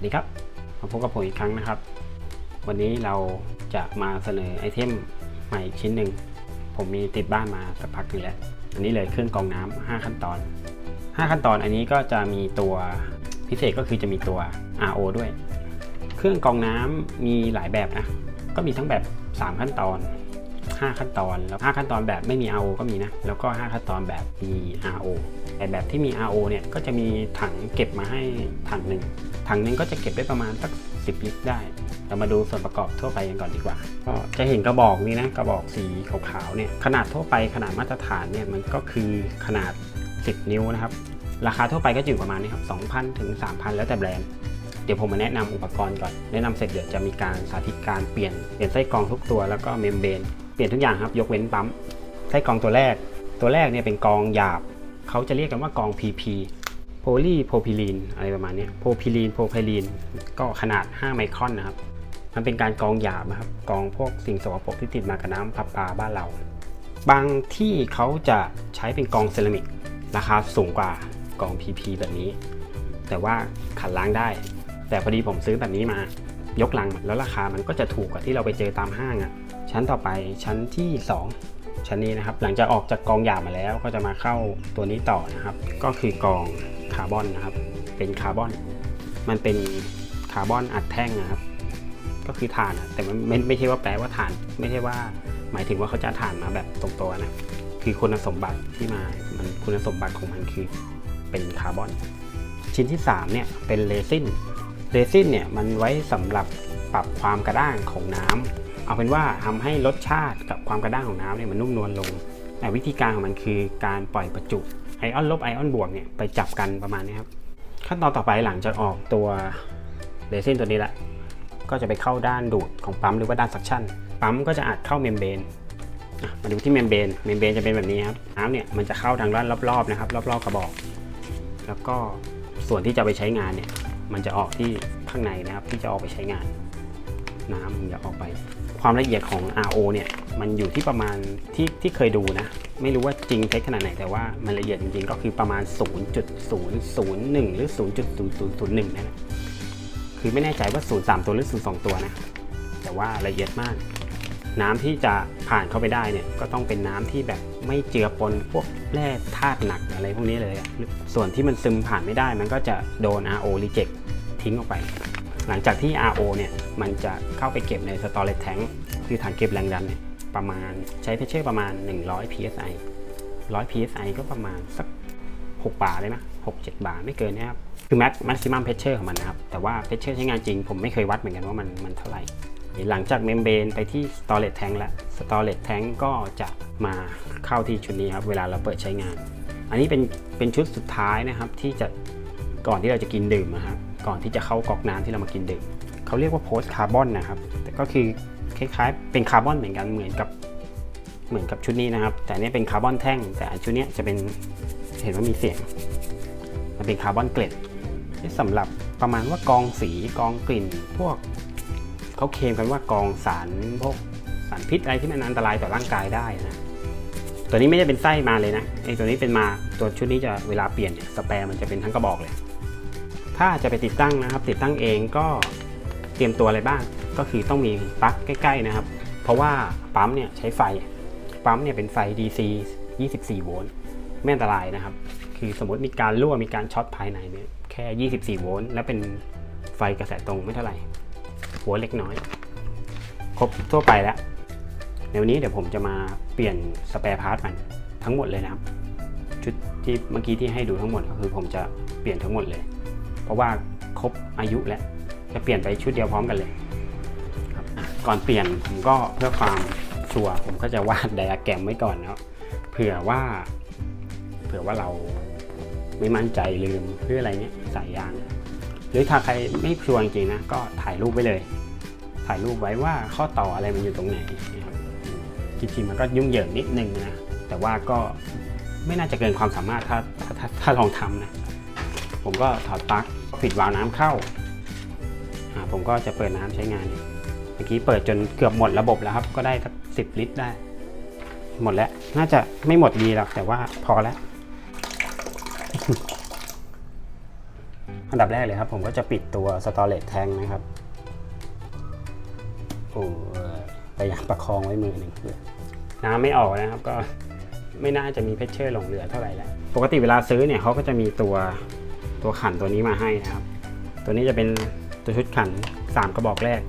สวัสดีครับ มาพบกับผมอีกครั้งนะครับ วันนี้เราจะมาเสนอไอเทมใหม่อีกชิ้นหนึ่ง ผมมีติดบ้านมาสักพักนึงแล้ว อันนี้เลยเครื่องกรองน้ำ5ขั้นตอน 5 ขั้นตอนอันนี้ก็จะมีตัวพิเศษก็คือจะมีตัว RO ด้วย เครื่องกรองน้ำมีหลายแบบนะ ก็มีทั้งแบบ 3 ขั้นตอน 5 ขั้นตอน แล้ว 5 ขั้นตอนแบบไม่มี RO ก็มีนะ แล้วก็ 5 ขั้นตอนแบบมี RO แต่แบบที่มี RO เนี่ย ก็จะมีถังเก็บมาให้ถังหนึ่ง ถังหนึงก็จะเก็บได้ประมาณสัก 10 ลิตรได้ เรามาดูส่วนประกอบทั่วไปกันก่อนดีกว่า ก็จะเห็นกระบอกนี้นะ กระบอกสีขาวๆ เนี่ย ขนาดทั่วไปขนาดมาตรฐานเนี่ย มันก็คือขนาด 10 นิ้วนะครับ ราคาทั่วไปก็จะอยู่ประมาณนี้ครับ2,000ถึง3,000 แล้วแต่แบรนด์เดี๋ยวผมมาแนะนำอุปกรณ์ก่อน แนะนำเสร็จเดี๋ยวจะมีการสาธิตการเปลี่ยนเปลี่ยนไส้กรองทุกตัวแล้วก็เมมเบรน ปลี่ยนทุกอย่างครับยกเว้นปั๊มไส้กรองตัวแรก ตัวแรกเนี่ยเป็นกรองหยาบ เขาจะเรียกกันว่ากรอง PP โพลีโพพิลีนอะไรประมาณนี้โพพิลีนโพไพลีนก็ขนาด 5 ไมครอนนะครับ มันเป็นการกรองหยาบนะครับกรองพวกสิ่งสกปรกที่ติดมากับน้ำประปาบ้านเรา บางที่เขาจะใช้เป็นกรองเซรามิก ราคาสูงกว่ากรอง PP แบบนี้ แต่ว่าขัดล้างได้ แต่พอดีผมซื้อแบบนี้มา ยกลังแล้วราคามันก็จะถูกกว่าที่เราไปเจอตามห้างอะ่ะชั้นต่อไปชั้นที่ 2 ชั้นนี้นะครับหลังจากออกจากกองหยาบมาแล้วก็จะมาเข้าตัวนี้ต่อนะครับ ก็คือกองคาร์บอนนะครับ เป็นคาร์บอน มันเป็นคาร์บอนอัดแท่งนะครับ ก็คือถ่านแต่มันไม่ไม่ใช่ว่าแปลว่าถ่าน ไม่ใช่ว่า หมายถึงว่าเขาจะถ่านมาแบบตรงตัวนะคือคุณสมบัติที่มามันคุณสมบัติของมันคือเป็นคาร์บอน ชิ้นที่ 3 เนี่ยเป็นเรซิน เรซินเนี่ยมันไว้สำหรับปรับความกระด้างของน้ำเอาเป็นว่าทำให้รสชาติกับความกระด้างของน้ำเนี่ยมันนุ่มนวลลง แต่วิธีการของมันคือการปล่อยประจุไอออนลบไอออนบวกเนี่ยไปจับกันประมาณนี้ครับ ขั้นตอนต่อไปหลังจากออกตัวเรซินตัวนี้ละ ก็จะไปเข้าด้านดูดของปั๊มหรือว่าด้านซักชั่นปั๊มก็จะอัดเข้าเมมเบรนมาดูที่เมมเบรนเมมเบรนจะเป็นแบบนี้ครับน้ำเนี่ยมันจะเข้าทางด้านรอบๆนะครับ รอบๆกระบอก แล้วก็ส่วนที่จะไปใช้งานเนี่ย มันจะออกที่ข้างในนะครับ ที่จะออกไปใช้งาน น้ำมันจะออกไป ความละเอียดของ RO เนี่ยมันอยู่ที่ประมาณที่ที่เคยดูนะ ไม่รู้ว่าจริงเท็จขนาดไหนแต่ว่ามันละเอียดจริงๆก็คือประมาณ 0.001 หรือ 0.0001นั่นแหละคือไม่แน่ใจว่า 03 ตัวหรือ 02 ตัวนะ แต่ว่าละเอียดมาก น้ำที่จะผ่านเข้าไปได้เนี่ยก็ต้องเป็นน้ำที่แบบไม่เจือปนพวกแร่ธาตุหนักอะไรพวกนี้เลย ส่วนที่มันซึมผ่านไม่ได้มันก็จะโดน RO reject ทิ้งออกไป หลังจากที่ RO เนี่ยมันจะเข้าไปเก็บใน storage tank คือถังเก็บแรงดันเนี่ยประมาณใช้เพชเชอร์ประมาณ 100 psi 100 psi ก็ประมาณสัก 6 บาทเลยนะ6 7 บาทไม่เกินนะครับ คือ max maximum pressure ของมันนะครับ แต่ว่า pressure ใช้งานจริง ผมไม่เคยวัดเหมือนกันว่ามันมันเท่าไหร่หลังจากเมมเบรนไปที่ storage tank แล้ว storage tank ก็จะมาเข้าที่ชุดนี้ครับ เวลาเราเปิดใช้งาน อันนี้เป็นเป็นชุดสุดท้ายนะครับที่จะก่อนที่เราจะกินดื่มนะครับ ก่อนที่จะเข้ากอกน้ำที่เรามากินดื่มเขาเรียกว่า post carbon นะครับ แต่ก็คือคล้ายๆ เป็นคาร์บอนเหมือนกันเหมือนกับเหมือนกับชุดนี้นะครับ แต่นี้เป็นคาร์บอนแท่ง แต่อันชุดนี้จะเป็นเห็นว่ามีเสียง มันเป็นคาร์บอนเกล็ดที่สำหรับประมาณว่ากองสีกองกลิ่น พวกเขาเคลมกันว่ากองสารพวกสารพิษอะไรที่มันอันตรายต่อร่างกายได้นะตัวนี้ไม่ได้เป็นไส้มาเลยนะไอตัวนี้เป็นมาตัวชุดนี้จะเวลาเปลี่ยนสแปร์มันจะเป็นทั้งกระบอกเลย ถ้าจะไปติดตั้งนะครับ ติดตั้งเองก็เตรียมตัวอะไรบ้าง ก็คือต้องมีปลั๊กใกล้ ๆนะครับ เพราะว่าปั๊มเนี่ยใช้ไฟ ปั๊มเนี่ยเป็นไฟ DC 24 โวลต์ไม่อันตรายนะครับ คือสมมติมีการรั่วมีการช็อตภายในเนี่ยแค่ 24 โวลต์และเป็นไฟกระแสตรงไม่เท่าไหร่ หัวเล็กน้อย ครบทั่วไปแล้วในวันนี้เดี๋ยวผมจะมาเปลี่ยนสเปร์พาร์ทมันทั้งหมดเลยนะครับ ชุดที่เมื่อกี้ที่ให้ดูทั้งหมดก็คือผมจะเปลี่ยนทั้งหมดเลย ราะว่าครบอายุแล้วจะเปลี่ยนไปชุดเดียวพร้อมกันเลยครับก่อนเปลี่ยนผมก็เพื่อความชัวร์ผมก็จะวาดไดอะแกรมไว้ก่อนเนาะเผื่อว่าเผื่อว่าเราไม่มั่นใจลืมเพื่ออะไรเนี้ยสายยาง หรือถ้าใครไม่ชัวร์จริงนะก็ถ่ายรูปไว้เลย ถ่ายรูปไว้ว่าข้อต่ออะไรมันอยู่ตรงไหนนะครับจริงๆมันก็ยุ่งเหยิงนิดนึงนะแต่ว่าก็ไม่น่าจะเกินความสามารถถ้าถ้าถ้าถ้าลองทำนะ ผมก็ถอดปลั๊ก ปิดวาล์วน้ำเข้า ผมก็จะเปิดน้ำใช้งานเนี่ยเมื่อกี้เปิดจนเกือบหมดระบบแล้วครับ ก็ได้สักสิบลิตรได้ หมดแล้ว น่าจะไม่หมดดีหรอก แต่ว่าพอแล้ว อันดับแรกเลยครับ ผมก็จะปิดตัวสตอเรจแทงนะครับ โอ้พยายามประคองไว้มือหนึ่งเพื่อน้ำไม่ออกนะครับ ก็ไม่น่าจะมีเพชเชอร์หลงเหลือเท่าไหร่แล้ว ปกติเวลาซื้อเนี่ยเขาก็จะมีตัว ตัวขันตัวนี้มาให้นะครับ ตัวนี้จะเป็นตัวชุดขัน 3 กระบอกแรก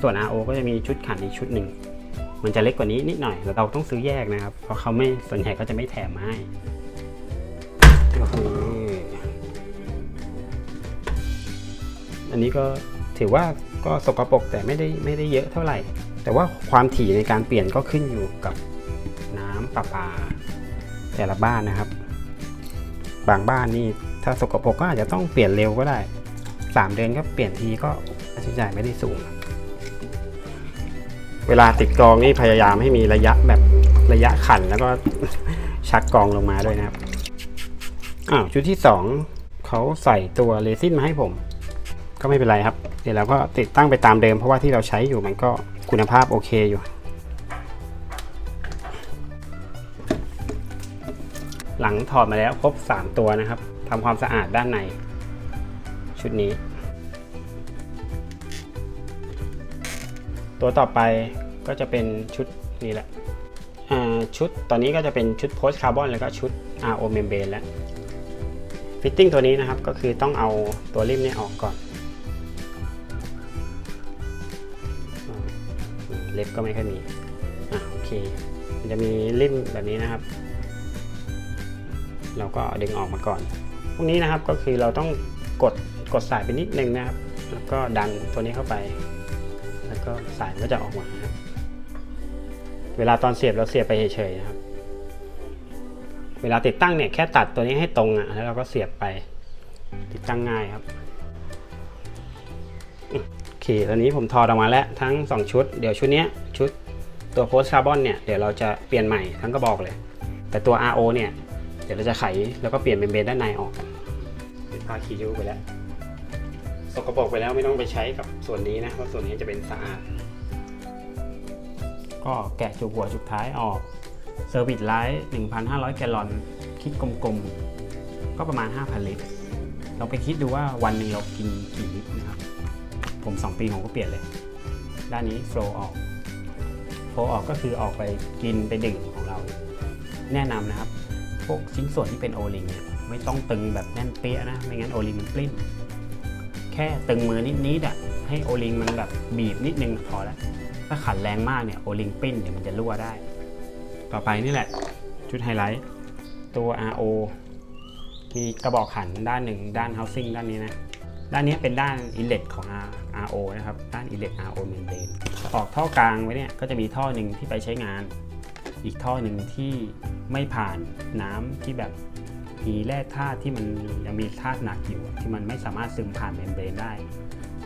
ส่วน RO ก็จะมีชุดขันอีกชุดหนึ่งมันจะเล็กกว่านี้นิดหน่อยแต่เราต้องซื้อแยกนะครับ เพราะเขาไม่ส่วนใหญ่ก็จะไม่แถมมาให้ก็คืออันนี้ก็ถือว่าก็สกปรกแต่ไม่ได้ไม่ได้เยอะเท่าไหร่ แต่ว่าความถี่ในการเปลี่ยนก็ขึ้นอยู่กับน้ำประปาแต่ละบ้านนะครับ บางบ้านนี่ ถ้าสกปรกก็อาจจะต้องเปลี่ยนเร็วก็ได้ 3 เดือนก็เปลี่ยนทีก็ค่าใช้จ่ายไม่ได้สูง เวลาติดกองนี่พยายามให้มีระยะแบบระยะขันแล้วก็ชักกองลงมาด้วยนะครับอ้าวชุดที่ 2เขาใส่ตัวเรซินมาให้ผม ก็ไม่เป็นไรครับ เดี๋ยวเราก็ติดตั้งไปตามเดิมเพราะว่าที่เราใช้อยู่มันก็คุณภาพโอเคอยู่ หลังถอดมาแล้วครบ 3 ตัวนะครับ ทำความสะอาดด้านใน ชุดนี้ ตัวต่อไปก็จะเป็นชุดนี้แหละชุดตอนนี้ก็จะเป็นชุดโพสคาร์บอนแล้วก็ชุด RO membrane แล้วฟิตติ้งตัวนี้นะครับก็คือต้องเอาตัวริมเนี่ยออกก่อน เล็บก็ไม่ค่อยมีอะโอเคมันจะมีริมแบบนี้นะครับ เราก็ดึงออกมาก่อน วกนี้นะครับก็คือเราต้องกดกดสายไปนิดนึงนะครับ แล้วก็ดันตัวนี้เข้าไป แล้วก็สายก็จะออกมาครับเวลาตอนเสียบเราเสียบไปเฉยๆนะครับ เวลาติดตั้งเนี่ยแค่ตัดตัวนี้ให้ตรงอะแล้วเราก็เสียบไปติดตั้งง่ายครับโอเคตอนนี้ผมถอดออกมาแล้วทั้ง 2 ชุด เดี๋ยวชุดนี้ชุดตัวโพสคาร์บอนเนี่ยเดี๋ยวเราจะเปลี่ยนใหม่ทั้งกระบอกเลย แต่ตัว RO เนี่ยเดี๋ยวเราจะไขแล้วก็เปลี่ยนเป็นเบนด้านในออกกันาคีริ้วไปแล้ว สกปรกไปแล้วไม่ต้องไปใช้กับส่วนนี้นะเพราะส่วนนี้จะเป็นสะอาด ก็แกะจุกหัวจุกท้ายออกเซอร์วิสไลท์1,500 แกลลอน คิดกลมๆ ก็ประมาณ 5,000 ลิตร เราไปคิดดูว่าวันหนึ่งเรากินกี่ลิตรนะครับ ผม 2 ปีผมก็เปลี่ยนเลย ด้านนี้โฟลออกโฟลออกก็คือออกไปกินไปดื่มของเรา แนะนำนะครับ พวกชิ้นส่วนที่เป็นโอลิงเนี่ย ไม่ต้องตึงแบบแน่นเปี้ยนะ ไม่งั้นโอลิงมันปลิ้น แค่ตึงมือนิดๆอะให้โอลิงมันแบบบีบนิดนึงพอแล้ว ถ้าขันแรงมากเนี่ยโอลิงปิ้นเดี๋ยวมันจะรั่วได้ ต่อไปนี่แหละ ชุดไฮไลท์ ตัว RO มีกระบอกขันด้านหนึ่งด้าน housing ด้านนี้นะ ด้านนี้เป็นด้าน inlet ของ ro นะครับ ด้าน inlet RO membrane ออกท่อกลางไว้เนี่ยก็จะมีท่อหนึ่งที่ไปใช้งาน อีกท่อหนึ่งที่ไม่ผ่านน้ำที่แบบ มีแร่ธาตุที่มันยังมีธาตุหนักอยู่ที่มันไม่สามารถซึมผ่านเมมเบรนได้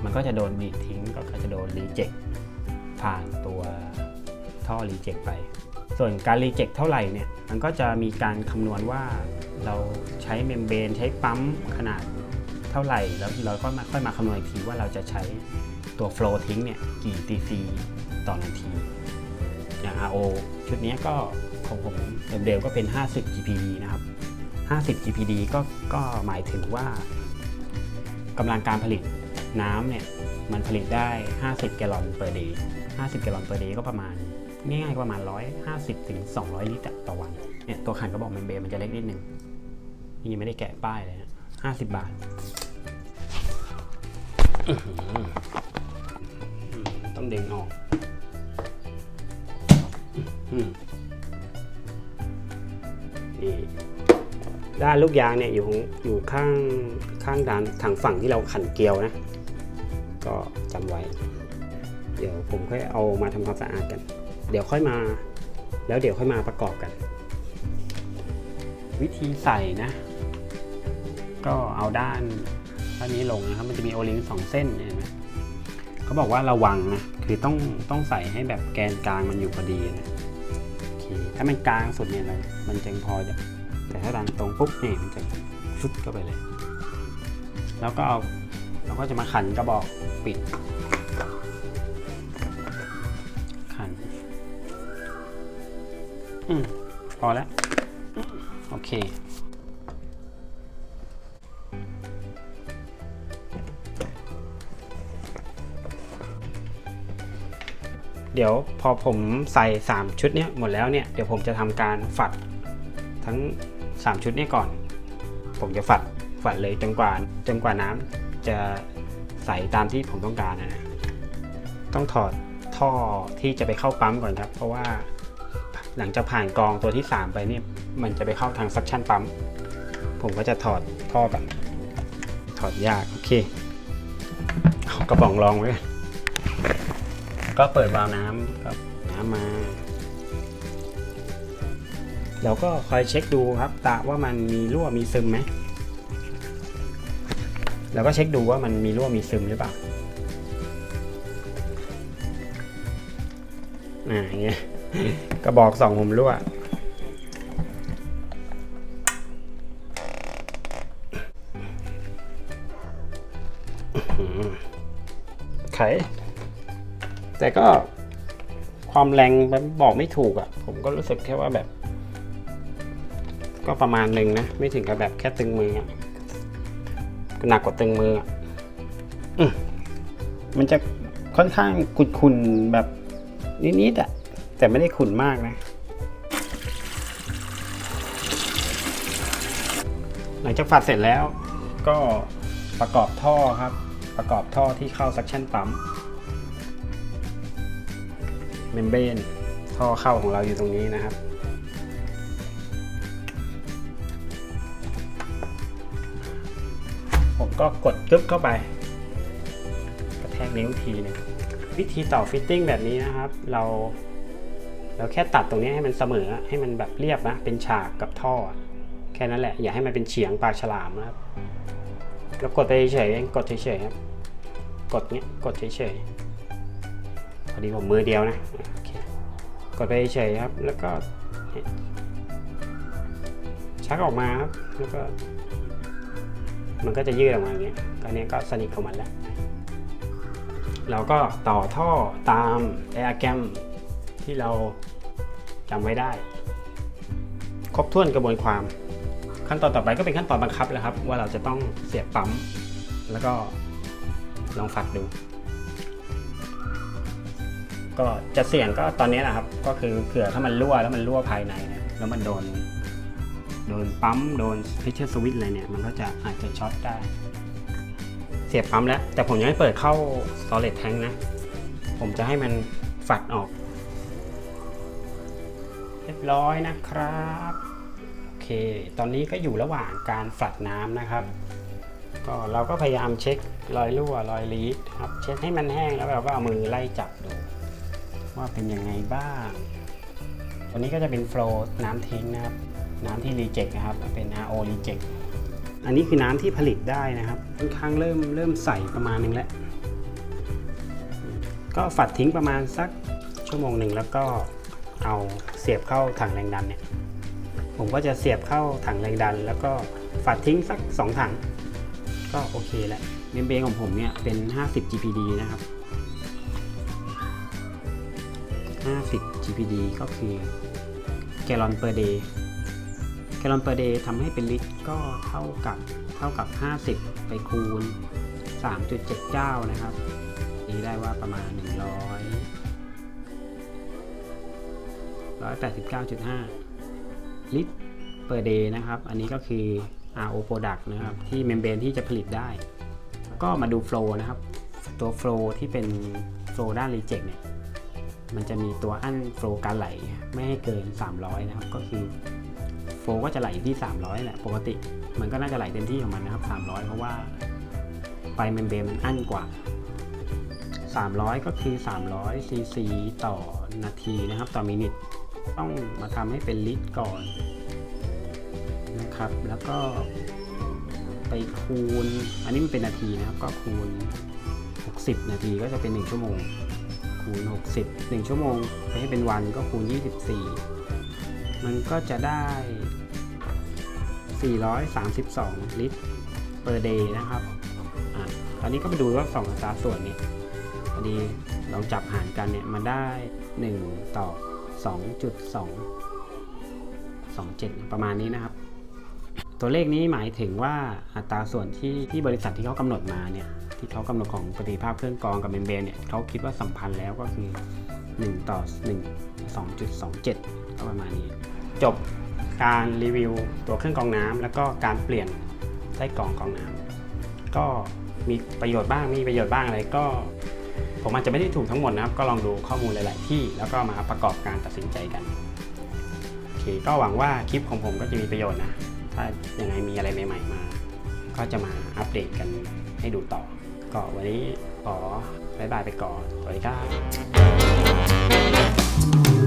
มันก็จะโดนบีทิ้งก็จะโดนรีเจ็คผ่านตัวท่อรีเจ็คไป ส่วนการรีเจ็คเท่าไหร่เนี่ยมันก็จะมีการคำนวณว่าเราใช้เมมเบรนใช้ปั๊มขนาดเท่าไหร่แล้วเราก็มาค่อยมาคำนวณอีกทีว่าเราจะใช้ตัวโฟลทิ้งเนี่ยกี่ TC ต่อนาที อย่าง RO ชุดนี้ก็ของผมเดิมๆก็เป็น 50 GPD นะครับ 50 GPD ก็ก็หมายถึงว่ากำลังการผลิตน้ำเนี่ยมันผลิตได้ 50 แกลลอน per day 50 แกลลอน per day ก็ประมาณ ง่ายๆประมาณ 150ถึง200 ลิตรต่อวันเนี่ยตัวขันกระบอกเมมเบรมันจะเล็กนิดนึงนี่ยังไม่ได้แกะป้ายเลยนะ50 บาทต้องดึงออกอืมนี่ ด้านลูกยางเนี่ยอยู่ของอยู่ข้างข้างด้านทางฝั่งที่เราขันเกลียวนะ ก็จำไว้ เดี๋ยวผมค่อยเอามาทำความสะอาดกัน เดี๋ยวค่อยมา แล้วเดี๋ยวค่อยมาประกอบกัน วิธีใส่นะ ก็เอาด้านด้านนี้ลงนะครับ มันจะมีโอลิงสองเส้นเนี่ยเห็นไหมเขาบอกว่าระวังนะคือต้องต้องใส่ให้แบบแกนกลางมันอยู่พอดีนะโอเคถ้ามันกลางสุดเนี่ยเรมันจึงพอจะ แต่ถ้าดันตรงปุ๊บนี่มันจะฟึดเข้าไปเลย แล้วก็เอาเราก็จะมาขันกระบอกปิด ขันอืมพอแล้ว โอเคเดี๋ยวพอผมใส่ 3 ชุดเนี้ยหมดแล้วเนี่ย เดี๋ยวผมจะทำการฝัดทั้ง 3 ชุดนี้ก่อน ผมจะฝัดฝัดเลยจนกว่าจนกว่าน้ำจะใสตามที่ผมต้องการนะนะต้องถอดท่อที่จะไปเข้าปั๊มก่อนครับ เพราะว่าหลังจากผ่านกรองตัวที่ 3 ไปเนี่ยมันจะไปเข้าทางซักชั่นปั๊ม ผมก็จะถอดท่อก่อนถอดยาก โอเคเอากระป๋องรองไว้ก่อนก็เปิดวาล์วน้ำกับน้ำมา เราก็คอยเช็คดูครับตาว่ามันมีรั่วมีซึมไหมเราก็เช็คดูว่ามันมีรั่วมีซึมหรือเปล่าอ่าอย่างเงี้ยกระบอกสองผมรั่วไขแต่ก็ความแรงมันบอกไม่ถูกอะ่ะ ผมก็รู้สึกแค่ว่าแบบ ก็ประมาณหนึ่งนะ ไม่ถึงกับแบบแค่ตึงมือหนักกว่าตึงมืออืมันจะค่อนข้างขุ่นๆแบบนิดๆอะ่ะแต่ไม่ได้ขุ่นมากนะ หลังจากฝัดเสร็จแล้วก็ประกอบท่อครับ ประกอบท่อที่เข้าซักชั่นปั๊มเมมเบรนท่อเข้าของเราอยู่ตรงนี้นะครับ ก็กดกึ๊บเข้าไป กระแทกนิ้วทีนึงวิธีต่อฟิตติ้งแบบนี้นะครับ เรา เราแค่ตัดตรงนี้ให้มันเสมอให้มันแบบเรียบนะ เป็นฉากกับท่อ แค่นั้นแหละ อย่าให้มันเป็นเฉียงปากฉลามนะครับแล้วกดไปเฉยๆเองกดเฉยๆครับ กดเนี้ยกดเฉยๆพอดีผมมือเดียวนะกดไปเฉยๆครับ แล้วก็ชักออกมาครับแล้วก็ มันก็จะยืดออกมาอย่างเงี้ยก็เนี้ยก็สนิทของมันแล้ว เราก็ต่อท่อตามไดอะแกรมที่เราจำไว้ได้ ครบถ้วนกระบวนความ ขั้นตอนต่อไปก็เป็นขั้นตอนบังคับแล้วครับ ว่าเราจะต้องเสียบปั๊ม แล้วก็ลองฝัดดู ก็จะเสี่ยงก็ตอนนี้แหละครับ ก็คือเผื่อถ้ามันรั่วแล้วมันรั่วภายใน แล้วมันโดน โดนปั๊มโดนพิเชอร์สวิตอะไรเนี่ย มันก็จะอาจจะช็อตได้ เสียบปั๊มแล้ว แต่ผมยังไม่เปิดเข้า storage tank นะ ผมจะให้มันฝัดออก เรียบร้อยนะครับ โอเค ตอนนี้ก็อยู่ระหว่างการฝัดน้ำนะครับ ก็เราก็พยายามเช็ครอยรั่วรอยลีดครับ เช็ดให้มันแห้งแล้วเราก็เอามือไล่จับดู ว่าเป็นยังไงบ้าง ตัวนี้ก็จะเป็นโฟล์น้ำทิ้งนะครับ น้ำที่รีเจ็คนะครับ เป็น RO รีเจ็คอันนี้คือน้ำที่ผลิตได้นะครับค่อนข้างเริ่มเริ่มใสประมาณนึงแล้ว ก็ฝัดทิ้งประมาณสักชั่วโมงหนึ่งแล้วก็เอาเสียบเข้าถังแรงดันเนี่ย ผมก็จะเสียบเข้าถังแรงดัน แล้วก็ฝัดทิ้งสัก 2 ถัง ก็โอเคแล้วเมมเบรของผมเนี่ยเป็น 50 GPD นะครับ 50 GPD ก็คือแกลลอนเปอร์เดย์ ลลอนเปอร์เดย์ทำให้เป็นลิตรก็เท่ากับเท่ากับ 50 ไปคูณ 3.79 นะครับนี่ได้ว่าประมาณ 100 189.5 ลิตร per day นะครับ อันนี้ก็คือ RO product นะครับ ที่เมมเบรนที่จะผลิตได้ ก็มาดู flow นะครับ ตัว flow ที่เป็น flow ด้าน reject เนี่ย มันจะมีตัวอั้น flow การไหล ไม่ให้เกิน 300 นะครับ ก็คือ flow ก็จะไหลอยู่ที่ 300แหละปกติ มันก็น่าจะไหลเต็มที่ของมันนะครับ 300 เพราะว่าไฟเมมเบรนมันอั้นกว่า 300 ก็คือ300ซีซีต่อนาทีนะครับ ต่อมินิทต้องมาทำให้เป็นลิตรก่อนนะครับ แล้วก็ไปคูณ อันนี้มันเป็นนาทีนะครับ ก็คูณ 60 นาทีก็จะเป็น 1 ชั่วโมง คูณ 60 1 ชั่วโมง ไปให้เป็นวันก็คูณ 24 มันก็จะได้ 432 ลิตร per day นะครับอะคราวนี้ก็ไปดูว่า2อัตราส่วนเนี่ยพอดีลองจับหารกันเนี่ยมันได้ 1 ต่อ 2.2 27 ประมาณนี้นะครับ ตัวเลขนี้หมายถึงว่าอัตราส่วนที่ที่บริษัทที่เขากำหนดมาเนี่ยที่เขากำหนดของประสิทธิภาพเครื่องกรองกับเมมเบรนเนี่ยเขาคิดว่าสัมพันธ์แล้วก็คือ 1 ต่อ 1 2.27 ก็ประมาณนี้ จบการรีวิวตัวเครื่องกรองน้ำแล้วก็การเปลี่ยนไส้กรองกรองน้ำก็มีประโยชน์บ้างมีประโยชน์บ้างอะไรก็ ผมอาจจะไม่ได้ถูกทั้งหมดนะครับ ก็ลองดูข้อมูลหลาย ๆ ที่ แล้วก็มาประกอบการตัดสินใจกันโอเคก็หวังว่าคลิปของผมก็จะมีประโยชน์นะ ถ้ายังไงมีอะไรใหม่ ๆ มา ก็จะมาอัปเดตกันให้ดูต่อ ก็วันนี้ขอบายบายไปก่อนสวัสดีครับ